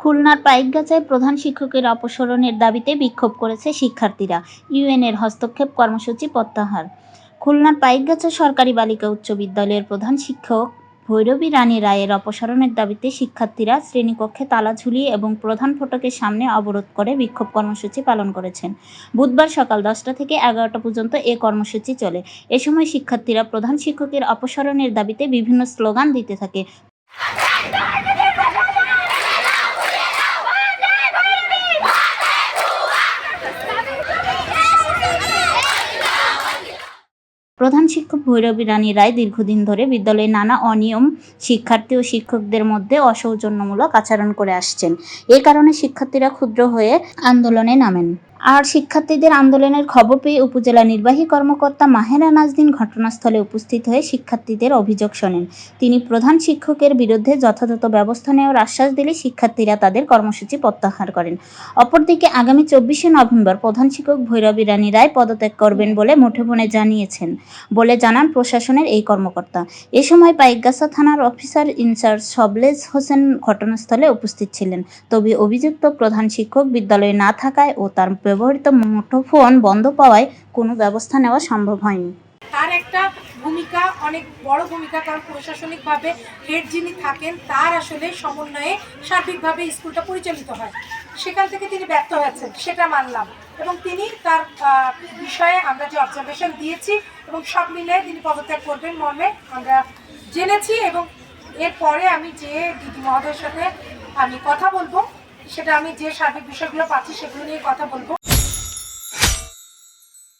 খুলনার পাইকগাছায় প্রধান শিক্ষকের অপসারণের দাবিতে বিক্ষোভ করেছে শিক্ষার্থীরা। ইউএনের হস্তক্ষেপ কর্মসূচি প্রত্যাহার। খুলনার পাইকগাছা সরকারি বালিকা উচ্চ বিদ্যালয়ের প্রধান শিক্ষক ভৈরবী রানী রায়ের অপসারণের দাবিতে শিক্ষার্থীরা শ্রেণীকক্ষে তালা ঝুলিয়ে এবং প্রধান ফটকের সামনে অবরোধ করে বিক্ষোভ কর্মসূচি পালন করেছেন। বুধবার সকাল দশটা থেকে এগারোটা পর্যন্ত এ কর্মসূচি চলে। এ সময় শিক্ষার্থীরা প্রধান শিক্ষকের অপসারণের দাবিতে বিভিন্ন স্লোগান দিতে থাকে। প্রধান শিক্ষক ভৈরবী রানী রায় দীর্ঘদিন ধরে বিদ্যালয়ে নানা অনিয়ম শিক্ষার্থী ও শিক্ষকদের মধ্যে অসৌজন্যমূলক আচরণ করে আসছেন। এ কারণে শিক্ষার্থীরা ক্ষুদ্র হয়ে আন্দোলনে নামেন। আর শিক্ষার্থীদের আন্দোলনের খবর পেয়ে উপজেলা নির্বাহী কর্মকর্তা মাহেরা নাজদিন ঘটনাস্থলে উপস্থিত হয়ে শিক্ষার্থীদের অভিযোগ শোনেন। তিনি প্রধান শিক্ষকের বিরুদ্ধে যথাযথ ব্যবস্থা নেওয়ার আশ্বাস দিলে শিক্ষার্থীরা তাদের কর্মসূচি প্রত্যাহার করেন। অপরদিকে আগামী চব্বিশে নভেম্বর প্রধান শিক্ষক ভৈরবী রানী রায় পদত্যাগ করবেন বলে মুঠোফোনে জানিয়েছেন বলে জানান প্রশাসনের এই কর্মকর্তা। এ সময় পাইকগাছা থানার অফিসার ইনচার্জ সবলেজ হোসেন ঘটনাস্থলে উপস্থিত ছিলেন। তবে অভিযুক্ত প্রধান শিক্ষক বিদ্যালয়ে না থাকায় ও তার ব্যবহৃত মুঠোফোন বন্ধ পাওয়ায় কোনো ব্যবস্থা নেওয়া সম্ভব হয়নি। তার একটা ভূমিকা, অনেক বড় ভূমিকা কারণ প্রশাসনিকভাবে হেড যিনি থাকেন, তার আসলে সমন্বয়ে সার্বিকভাবে স্কুলটা পরিচালিত হয়। সেখান থেকে তিনি ব্যর্থ হয়েছেন, সেটা মানলাম। এবং তিনি তার বিষয়ে আমরা যে অবজারভেশন দিয়েছি এবং সব মিলে তিনি পদত্যাগ করবেন মর্মে আমরা জেনেছি এবং এরপরে আমি যে দিদি মহোদয়ের সাথে আমি কথা বলব, সেটা আমি যে সার্বিক বিষয়গুলো পাচ্ছি সেগুলো নিয়ে কথা বলব।